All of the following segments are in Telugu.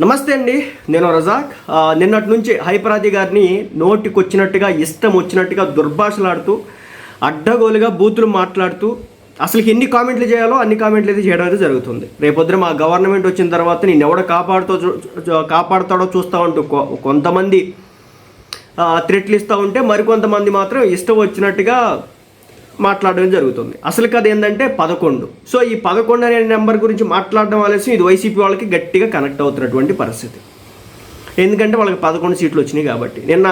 నమస్తే అండి నేను రజాక్. నిన్నటి నుంచి హైపరాది గారిని నోటికొచ్చినట్టుగా ఇష్టం వచ్చినట్టుగా దుర్భాషలాడుతూ అడ్డగోలుగా బూతులు మాట్లాడుతూ అసలు ఎన్ని కామెంట్లు చేయాలో అన్ని కామెంట్లు అయితే చేయడం అయితే జరుగుతుంది. రేపొద్దున మా గవర్నమెంట్ వచ్చిన తర్వాత నేను ఎవడ కాపాడుతో చూ- కాపాడుతాడో చూస్తా ఉంటూ కొ- కొంతమంది థ్రెట్లు ఇస్తూ ఉంటే మరికొంతమంది మాత్రం ఇష్టం వచ్చినట్టుగా మాట్లాడడం జరుగుతుంది. అసలు కథ ఏంటంటే పదకొండు. సో ఈ పదకొండు అనే నెంబర్ గురించి మాట్లాడడం ఆలస్యం. ఇది వైసీపీ వాళ్ళకి గట్టిగా కనెక్ట్ అవుతున్నటువంటి పరిస్థితి. ఎందుకంటే వాళ్ళకి పదకొండు సీట్లు వచ్చినాయి కాబట్టి. నిన్న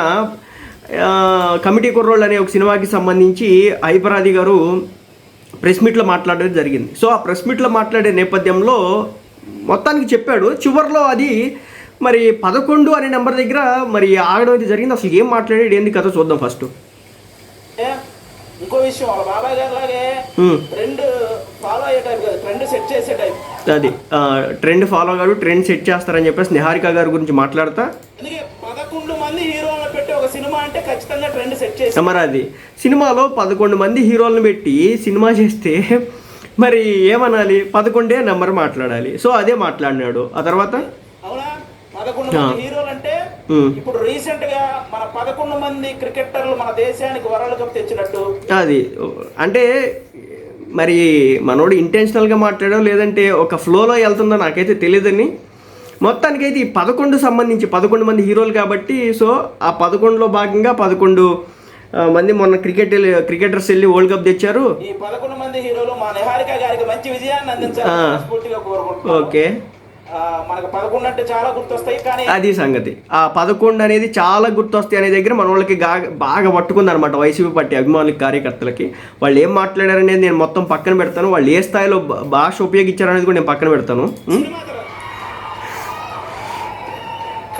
కమిటీ కుర్రోళ్ళు అనే ఒక సినిమాకి సంబంధించి హైపరాది గారు ప్రెస్ మీట్లో మాట్లాడడం జరిగింది. సో ఆ ప్రెస్ మీట్లో మాట్లాడే నేపథ్యంలో మొత్తానికి చెప్పాడు చివరిలో అది మరి పదకొండు అనే నెంబర్ దగ్గర మరి ఆగడం అయితే జరిగింది. అసలు ఏం మాట్లాడాడు? ఏంది కథ చూద్దాం ఫస్ట్. ఇంకో విషయం వాళ్ళ బాబాయ్ గారు లాగే. ట్రెండ్ ఫాలో అయ్యే టైప్ కాదు ట్రెండ్ సెట్ చేసే టైప్ అది ట్రెండ్ ఫాలో గారు ట్రెండ్ సెట్ చేస్తారని చెప్పేసి నిహారిక గారి గురించి మాట్లాడతా. అందుకే పదకొండు మంది హీరోలను పెట్టి ఒక సినిమా అంటే ఖచ్చితంగా ట్రెండ్ సెట్ చేసి. మరి అది సినిమాలో పదకొండు మంది హీరోలను పెట్టి సినిమా చేస్తే మరి ఏమనాలి? పదకొండే నెంబర్ మాట్లాడాలి. సో అదే మాట్లాడినాడు. ఆ తర్వాత? అవునా? పదకొండు మంది హీరోలు అంటే ఉమ్, ఇప్పుడు రీసెంట్గా మన పదకొండు మంది క్రికెటర్లు మన దేశానికి వరల్డ్ కప్ తెచ్చినట్టు. అది అంటే మరి మనోడు ఇంటెన్షనల్గా మాట్లాడో లేదంటే ఒక ఫ్లోలో వెళ్తుందో నాకైతే తెలియదని మొత్తానికైతే ఈ పదకొండు సంబంధించి పదకొండు మంది హీరోలు కాబట్టి సో ఆ పదకొండులో భాగంగా పదకొండు మంది మొన్న క్రికెట్ క్రికెటర్స్ వెళ్ళి వరల్డ్ కప్ తెచ్చారు. ఈ పదకొండు మంది హీరోలు మా నిహారిక గారికి మంచి విజయాన్ని కోరుకుంటున్నాను. ఓకే. మనకు పదకొండు అంటే చాలా గుర్తొస్తాయి కానీ అది సంగతి. ఆ పదకొండు అనేది చాలా గుర్తొస్తాయి అనే దగ్గర మన వాళ్ళకి బాగా పట్టుకుంది అనమాట వైసీపీ పార్టీ అభిమానులకి కార్యకర్తలకి. వాళ్ళు ఏం మాట్లాడారనేది నేను మొత్తం పక్కన పెడతాను. వాళ్ళు ఏ స్థాయిలో భాష ఉపయోగించారనేది కూడా నేను పక్కన పెడతాను.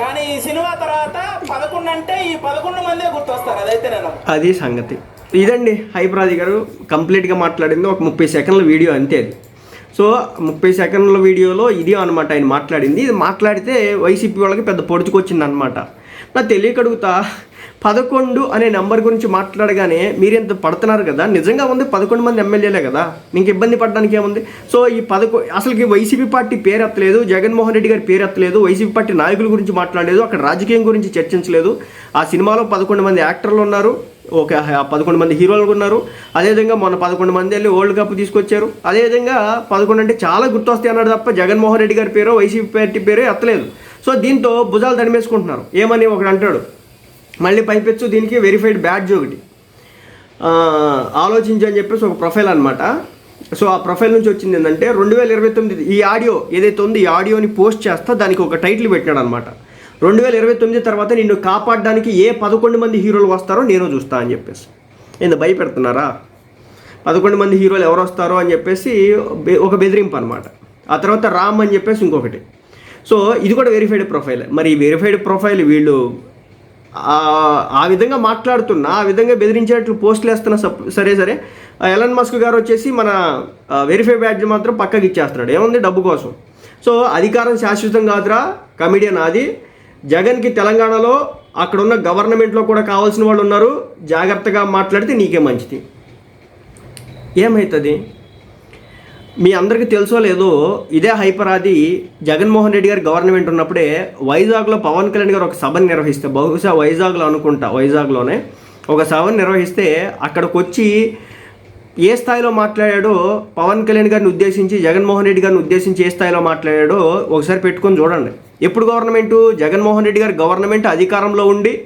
కానీ ఈ సినిమా తర్వాత పదకొండు అంటే ఈ పదకొండు మందే గుర్తొస్తారు అదైతే నేను అది సంగతి. ఇదండి హైప్రాది గారు కంప్లీట్గా మాట్లాడింది. ఒక ముప్పై సెకండ్ల వీడియో అంతే అది. సో ముప్పై సెకండ్ల వీడియోలో ఇది అనమాట ఆయన మాట్లాడింది. ఇది మాట్లాడితే వైసీపీ వాళ్ళకి పెద్ద పొడుచుకొచ్చింది అనమాట నాకు తెలియకడుగుతా పదకొండు అనే నెంబర్ గురించి మాట్లాడగానే మీరు ఎంత పడుతున్నారు కదా? నిజంగా ఉంది పదకొండు మంది ఎమ్మెల్యేలే కదా? మీకు ఇబ్బంది పడడానికి ఏముంది? సో ఈ పదకొ అసలుకి వైసీపీ పార్టీ పేరు ఎత్తలేదు జగన్మోహన్ రెడ్డి గారి పేరు ఎత్తలేదు వైసీపీ పార్టీ నాయకుల గురించి మాట్లాడలేదు అక్కడ రాజకీయం గురించి చర్చించలేదు. ఆ సినిమాలో పదకొండు మంది యాక్టర్లు ఉన్నారు. ఒక పదకొండు మంది హీరోలు ఉన్నారు. అదేవిధంగా మొన్న పదకొండు మంది వెళ్ళి వరల్డ్ కప్ తీసుకొచ్చారు. అదేవిధంగా పదకొండు అంటే చాలా గుర్తొస్తాయి అన్నాడు తప్ప జగన్మోహన్ రెడ్డి గారి పేరు వైసీపీ పార్టీ పేరు ఎత్తలేదు. సో దీంతో భుజాలు తడిమేసుకుంటున్నారు. ఏమని ఒకడు అంటాడు మళ్ళీ పైపెచ్చు దీనికి వెరిఫైడ్ బ్యాడ్జ్ ఒకటి. ఆలోచించు అని చెప్పేసి ఒక ప్రొఫైల్ అనమాట సో ఆ ప్రొఫైల్ నుంచి వచ్చింది ఏంటంటే రెండు వేల ఇరవై తొమ్మిది ఈ ఆడియో ఏదైతే ఉందో ఈ ఆడియోని పోస్ట్ చేస్తా దానికి ఒక టైటిల్ పెట్టినాడు అనమాట రెండు వేల ఇరవై తొమ్మిది తర్వాత నిన్ను కాపాడడానికి ఏ పదకొండు మంది హీరోలు వస్తారో నేను చూస్తా అని చెప్పేసి. ఏంది భయపెడుతున్నారా? పదకొండు మంది హీరోలు ఎవరు వస్తారో అని చెప్పేసి బె- ఒక బెదిరింపు అనమాట ఆ తర్వాత రామ్ అని చెప్పేసి ఇంకొకటి. సో ఇది కూడా వెరిఫైడ్ ప్రొఫైల్ మరి ఈ వెరిఫైడ్ ప్రొఫైల్ వీళ్ళు ఆ- విధంగా మాట్లాడుతున్నా ఆ విధంగా బెదిరించేట్లు పోస్టులు వేస్తున్నా సప్- సరే సరే ఎలన్ మస్క్ గారు వచ్చేసి మన వెరిఫై బ్యాడ్జ్ మాత్రం పక్కకి ఇచ్చేస్తున్నాడు. ఏముంది? డబ్బు కోసం. సో అధికారం శాశ్వతం కాదురా. కమిడియన్ అది జగన్కి తెలంగాణలో అక్కడున్న గవర్నమెంట్లో కూడా కావాల్సిన వాళ్ళు ఉన్నారు. జాగ్రత్తగా మాట్లాడితే నీకే మంచిది. ఏమవుతుంది మీ అందరికీ తెలుసో లేదో ఇదే హైపరాది జగన్మోహన్ రెడ్డి గారు గవర్నమెంట్ ఉన్నప్పుడే వైజాగ్లో పవన్ కళ్యాణ్ గారు ఒక సభను నిర్వహిస్తే బహుశా వైజాగ్లో అనుకుంటా వైజాగ్లోనే ఒక సభను నిర్వహిస్తే అక్కడికి వచ్చి ఏ స్థాయిలో మాట్లాడాడో పవన్ కళ్యాణ్ గారిని ఉద్దేశించి జగన్మోహన్ రెడ్డి గారిని ఉద్దేశించి ఏ స్థాయిలో మాట్లాడాడో ఒకసారి పెట్టుకొని చూడండి. ఎప్పుడు గవర్నమెంటు? జగన్మోహన్ రెడ్డి గారు గవర్నమెంట్ అధికారంలో ఉండి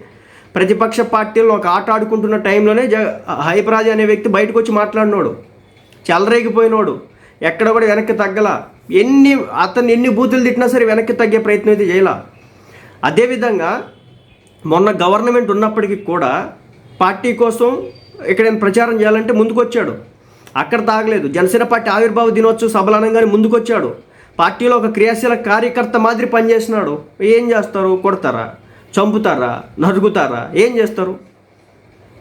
ప్రతిపక్ష పార్టీలను ఒక ఆట ఆడుకుంటున్న టైంలోనే జ హైపరాజు అనే వ్యక్తి బయటకు వచ్చి మాట్లాడినోడు. చెలరేగిపోయినోడు. ఎక్కడ కూడా వెనక్కి తగ్గల. ఎన్ని అతను ఎన్ని బూతులు తిట్టినా సరే వెనక్కి తగ్గే ప్రయత్నం అయితే చేయాల. అదేవిధంగా మొన్న గవర్నమెంట్ ఉన్నప్పటికీ కూడా పార్టీ కోసం ఎక్కడైనా ప్రచారం చేయాలంటే ముందుకొచ్చాడు. అక్కడ తాగలేదు. జనసేన పార్టీ ఆవిర్భావ దినోత్సవ సభలు అనగానే ముందుకొచ్చాడు. పార్టీలో ఒక క్రియాశీల కార్యకర్త మాదిరి పనిచేసినాడు. ఏం చేస్తారు? కొడతారా? చంపుతారా? నరుగుతారా ఏం చేస్తారు?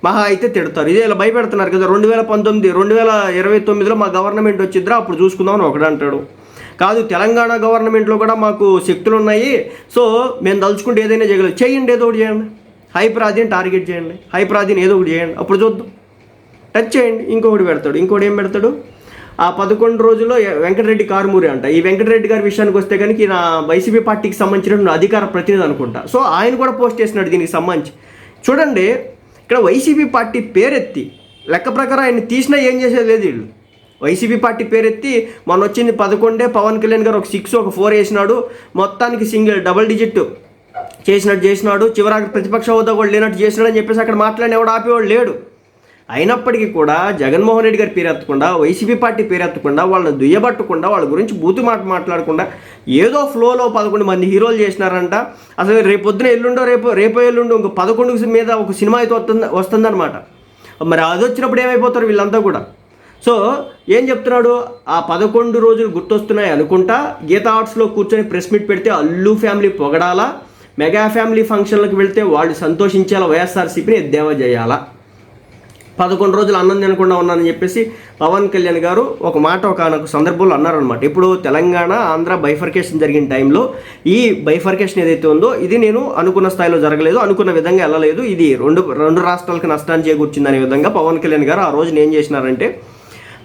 మహా అయితే తిడతారు. ఇదే ఇలా భయపెడుతున్నారు కదా రెండు వేల పంతొమ్మిది రెండు వేల ఇరవై తొమ్మిదిలో మా గవర్నమెంట్ వచ్చిద్రా అప్పుడు చూసుకుందామని ఒకడంటాడు కాదు తెలంగాణ గవర్నమెంట్లో కూడా మాకు శక్తులు ఉన్నాయి సో మేము తలుచుకుంటే ఏదైనా చేయగలం. చేయండి ఏదో ఒకటి చేయండి. హైప్రాదిని టార్గెట్ చేయండి. హైప్రాదిని ఏదో ఒకటి చేయండి. అప్పుడు చూద్దాం. టచ్ చేయండి. ఇంకొకటి పెడతాడు. ఇంకోటి ఏం పెడతాడు? ఆ పదకొండు రోజుల్లో వెంకటరెడ్డి కారుమూరి అంట. ఈ వెంకటరెడ్డి గారి విషయానికి వస్తే కనుక ఈయన వైసీపీ పార్టీకి సంబంధించిన అధికార ప్రతినిధి అనుకుంటా. సో ఆయన కూడా పోస్ట్ చేసినాడు దీనికి సంబంధించి. చూడండి ఇక్కడ వైసీపీ పార్టీ పేరెత్తి లెక్క ప్రకారం ఆయన తీసినా ఏం చేసేది లేదు వీళ్ళు. వైసీపీ పార్టీ పేరెత్తి మొన్న వచ్చింది పదకొండే పవన్ కళ్యాణ్ గారు ఒక సిక్స్ ఒక ఫోర్ వేసినాడు. మొత్తానికి సింగిల్ డబల్ డిజిట్ చేసినట్టు చేసినాడు. చివరికి ప్రతిపక్ష హోదా కూడా లేనట్టు చేసినాడు అని చెప్పేసి అక్కడ మాట్లాడినవాడు ఆపేవాడు లేడు. అయినప్పటికీ కూడా జగన్మోహన్ రెడ్డి గారి పేరు ఎత్తకుండా వైసీపీ పార్టీ పేరెత్తకుండా వాళ్ళని దుయ్యబట్టకుండా వాళ్ళ గురించి బూతు మాట మాట్లాడకుండా ఏదో ఫ్లోలో పదకొండు మంది హీరోలు చేసినారంట. అసలు రేపు పొద్దున ఎల్లుండో రేపు రేపు ఎల్లుండో ఇంకో పదకొండు మీద ఒక సినిమా అయితే వస్తుంది వస్తుందన్నమాట. మరి అది వచ్చినప్పుడు ఏమైపోతారు వీళ్ళంతా కూడా? సో ఏం చెప్తున్నాడు? ఆ పదకొండు రోజులు గుర్తొస్తున్నాయి అనుకుంటా. గీతా ఆర్ట్స్లో కూర్చొని ప్రెస్ మీట్ పెడితే అల్లు ఫ్యామిలీ పొగడాలా? మెగా ఫ్యామిలీ ఫంక్షన్లకు వెళ్తే వాళ్ళు సంతోషించాలా వైఎస్ఆర్సీపీని ఎద్దేవా చేయాలా? పదకొండు రోజులు అన్నం తినకుండా ఉన్నానని చెప్పేసి పవన్ కళ్యాణ్ గారు ఒక మాట ఒక సందర్భంలో అన్నారనమాట ఇప్పుడు తెలంగాణ ఆంధ్ర బైఫర్కేషన్ జరిగిన టైంలో ఈ బైఫర్కేషన్ ఏదైతే ఉందో ఇది నేను అనుకున్న స్థాయిలో జరగలేదు అనుకున్న విధంగా వెళ్ళలేదు. ఇది రెండు రెండు రాష్ట్రాలకు నష్టాన్ని చేకూర్చింది అనే విధంగా పవన్ కళ్యాణ్ గారు ఆ రోజున ఏం చేసినారంటే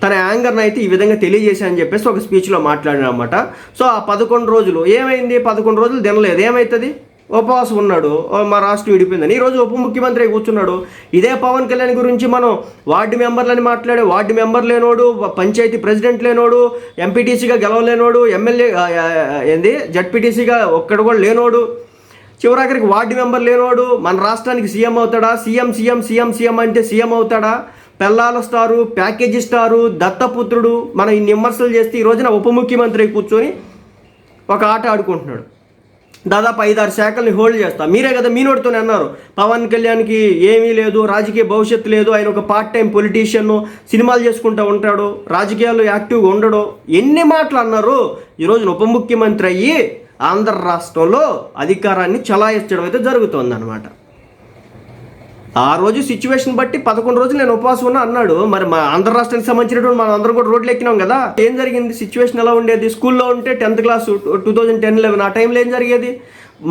తన యాంగర్ని అయితే ఈ విధంగా తెలియజేశానని చెప్పేసి ఒక స్పీచ్లో మాట్లాడినమాట సో ఆ పదకొండు రోజులు ఏమైంది? పదకొండు రోజులు తినలేదు. ఏమవుతుంది ఉపవాసం ఉన్నాడు. ఓ మా రాష్ట్రం విడిపోయిందని. ఈరోజు ఉప ముఖ్యమంత్రి అయి కూర్చున్నాడు. ఇదే పవన్ కళ్యాణ్ గురించి మనం వార్డు మెంబర్లని మాట్లాడే వార్డు మెంబర్ లేనోడు పంచాయతీ ప్రెసిడెంట్ లేనోడు ఎంపీటీసీగా గెలవలేనోడు ఎమ్మెల్యే ఏంది జడ్పీటీసీగా ఒక్కడు కూడా లేనోడు చివరాఖరికి వార్డు మెంబర్ లేనోడు మన రాష్ట్రానికి సీఎం అవుతాడా? సీఎం సీఎం సీఎం సీఎం అంటే సీఎం అవుతాడా? పెళ్ళాల స్టారు ప్యాకేజీ స్టారు దత్తపుత్రుడు మనం ఇన్ని విమర్శలు చేస్తే ఈ రోజున ఉప ముఖ్యమంత్రి కూర్చొని ఒక ఆట ఆడుకుంటున్నాడు. దాదాపు ఐదారు శాఖల్ని హోల్డ్ చేస్తా. మీరే కదా మీ నోటితోనే అన్నారు. పవన్ కళ్యాణ్కి ఏమీ లేదు రాజకీయ భవిష్యత్తు లేదు ఆయన ఒక పార్ట్ టైం పొలిటీషియన్ సినిమాలు చేసుకుంటూ ఉంటాడు రాజకీయాల్లో యాక్టివ్గా ఉండడు. ఎన్ని మాటలు అన్నారు? ఈరోజు ఉప ముఖ్యమంత్రి అయ్యి ఆంధ్ర రాష్ట్రంలో అధికారాన్ని చలాయించడం అయితే జరుగుతోందనమాట ఆ రోజు సిచ్యువేషన్ బట్టి పదకొండు రోజులు నేను ఉపవాసం ఉన్నా అన్నాడు. మరి మా ఆంధ్ర రాష్ట్రానికి సంబంధించినటువంటి మనం అందరం కూడా రోడ్లు ఎక్కినాం కదా. ఏం జరిగింది? సిచ్యువేషన్ ఎలా ఉండేది? స్కూల్లో ఉంటే tenth class two thousand ten eleven ఆ టైంలో ఏం జరిగేది?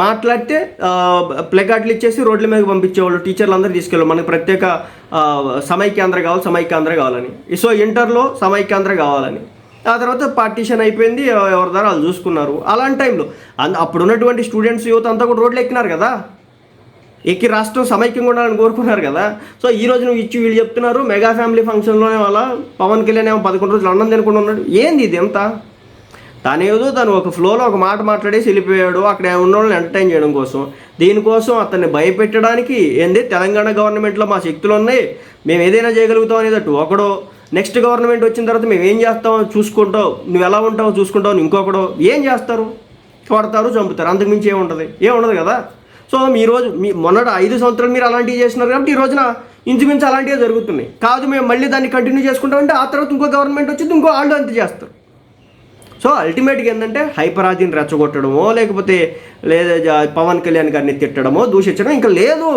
మాట్లాడితే ప్లెకార్డులు ఇచ్చేసి రోడ్ల మీద పంపించేవాళ్ళు టీచర్లు అందరూ తీసుకెళ్ళారు మనకు ప్రత్యేక సమైక్యాంధ్ర కావాలి సమైక్యాంధ్ర కావాలని. సో ఇంటర్లో సమైక్యాంధ్ర కావాలని. ఆ తర్వాత పార్టీషన్ అయిపోయింది ఎవరి ద్వారా వాళ్ళు చూసుకున్నారు. అలాంటి టైంలో అప్పుడు ఉన్నటువంటి స్టూడెంట్స్ యువత అంతా కూడా రోడ్లు ఎక్కినారు కదా. ఎక్కి రాష్ట్రం సమైక్యంగా ఉండాలని కోరుకున్నారు కదా. సో ఈ రోజు నువ్వు ఇచ్చి వీళ్ళు చెప్తున్నారు మెగా ఫ్యామిలీ ఫంక్షన్లోనే వాళ్ళ పవన్ కళ్యాణ్ ఏమో పదకొండు రోజులు అన్నం తినకుండా ఉన్నాడు. ఏంది ఇది ఎంత తనేదో తను ఒక ఫ్లోలో ఒక మాట మాట్లాడేసి వెళ్ళిపోయాడు. అక్కడ ఉన్న వాళ్ళని ఎంటర్టైన్ చేయడం కోసం. దీనికోసం అతన్ని భయపెట్టడానికి ఏంది? తెలంగాణ గవర్నమెంట్లో మా శక్తులు ఉన్నాయి. మేము ఏదైనా చేయగలుగుతాం అనేది అటు ఒకడో నెక్స్ట్ గవర్నమెంట్ వచ్చిన తర్వాత మేము ఏం చేస్తామో చూసుకుంటావు? నువ్వు ఎలా ఉంటావో చూసుకుంటావు ఇంకొకడో ఇంకొకడు ఏం చేస్తారు? కొడతారు చంపుతారు. అంతకుమించి ఏముండదు ఏముండదు కదా? సో మీ రోజు మీ మొన్నటి ఐదు సంవత్సరాలు మీరు అలాంటివి చేస్తున్నారు కాబట్టి ఈ రోజున ఇంచుమించు అలాంటివే జరుగుతున్నాయి. కాదు మేము మళ్ళీ దాన్ని కంటిన్యూ చేసుకుంటామంటే ఆ తర్వాత ఇంకో గవర్నమెంట్ వచ్చింది ఇంకో వాళ్ళు అంతే చేస్తారు. సో అల్టిమేట్గా ఏంటంటే హైపరాజీని రెచ్చగొట్టడమో లేకపోతే లేదా పవన్ కళ్యాణ్ గారిని తిట్టడమో దూషించడం ఇంకా లేదు.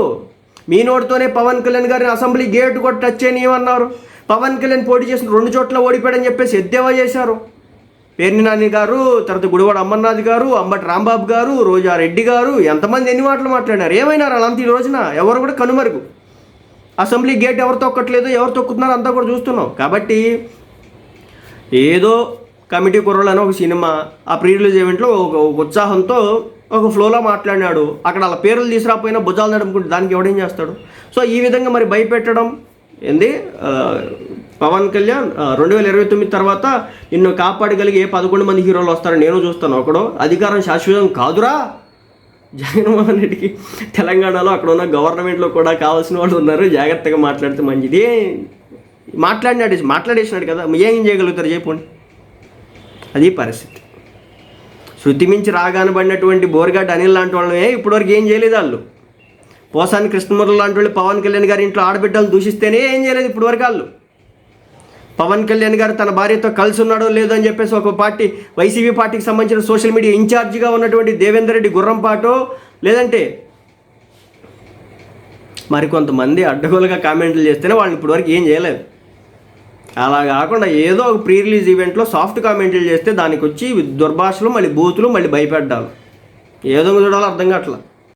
మీ నోటితోనే పవన్ కళ్యాణ్ గారిని అసెంబ్లీ గేట్ కూడా టచ్ చేయనియమన్నారు. పవన్ కళ్యాణ్ పోటీ చేసిన రెండు చోట్ల ఓడిపోయాడని చెప్పేసి ఎద్దేవా చేశారు. పేర్ని నాని గారు తర్వాత గుడివాడ అమర్నాథ్ గారు అంబటి రాంబాబు గారు రోజా రెడ్డి గారు ఎంతమంది ఎన్ని మాటలు మాట్లాడినారు ఏమైనారు అలాంటి ఈ రోజున? ఎవరు కూడా కనుమరుగు. అసెంబ్లీ గేట్ ఎవరు తొక్కట్లేదు ఎవరు తొక్కుతున్నారు అంతా కూడా చూస్తున్నాం. కాబట్టి ఏదో కమిటీ కుర్రలు అని ఒక సినిమా ఆ ప్రీ రిలీజ్ ఈవెంట్లో ఒక ఉత్సాహంతో ఒక ఫ్లోలో మాట్లాడినాడు. అక్కడ వాళ్ళ పేర్లు తీసుకురాపోయినా భుజాలు నడుపుకుంటే దానికి ఎవడేం చేస్తాడు? సో ఈ విధంగా మరి భయపెట్టడం ఏంది? పవన్ కళ్యాణ్ రెండు వేల ఇరవై తొమ్మిది తర్వాత నిన్ను కాపాడగలిగే ఏ పదకొండు మంది హీరోలు వస్తారని నేను చూస్తాను. ఒకడు అధికారం శాశ్వతం కాదురా. జగన్మోహన్ రెడ్డికి తెలంగాణలో అక్కడ ఉన్న గవర్నమెంట్లో కూడా కావాల్సిన వాళ్ళు ఉన్నారు. జాగ్రత్తగా మాట్లాడితే మంచిది. మాట్లాడినాడు మాట్లాడేసినాడు కదా. ఏం చేయగలుగుతారు చెప్పండి. అది పరిస్థితి. శృతి మించి రాగానబడినటువంటి బోర్గడ్డ అనిల్ లాంటి వాళ్ళమే ఇప్పటివరకు ఏం చేయలేదు వాళ్ళు. పోసాని కృష్ణమూర్తి లాంటి వాళ్ళు పవన్ కళ్యాణ్ గారి ఇంట్లో ఆడబిడ్డలు దూషిస్తేనే ఏం చేయలేదు ఇప్పటివరకు వాళ్ళు. పవన్ కళ్యాణ్ గారు తన భార్యతో కలిసి ఉన్నాడో లేదో అని చెప్పేసి ఒక పార్టీ వైసీపీ పార్టీకి సంబంధించిన సోషల్ మీడియా ఇన్ఛార్జిగా ఉన్నటువంటి దేవేందర్ రెడ్డి గుర్రంపాటో లేదంటే మరికొంతమంది అడ్డగోలుగా కామెంట్లు చేస్తేనే వాళ్ళని ఇప్పటివరకు ఏం చేయలేదు. అలా కాకుండా ఏదో ఒక ప్రీ రిలీజ్ ఈవెంట్లో సాఫ్ట్ కామెంట్లు చేస్తే దానికి వచ్చి దుర్భాషలు మళ్ళీ బూతులు మళ్ళీ భయపెట్టాలి. ఏదో చూడాలో అర్థం కావట్లేదు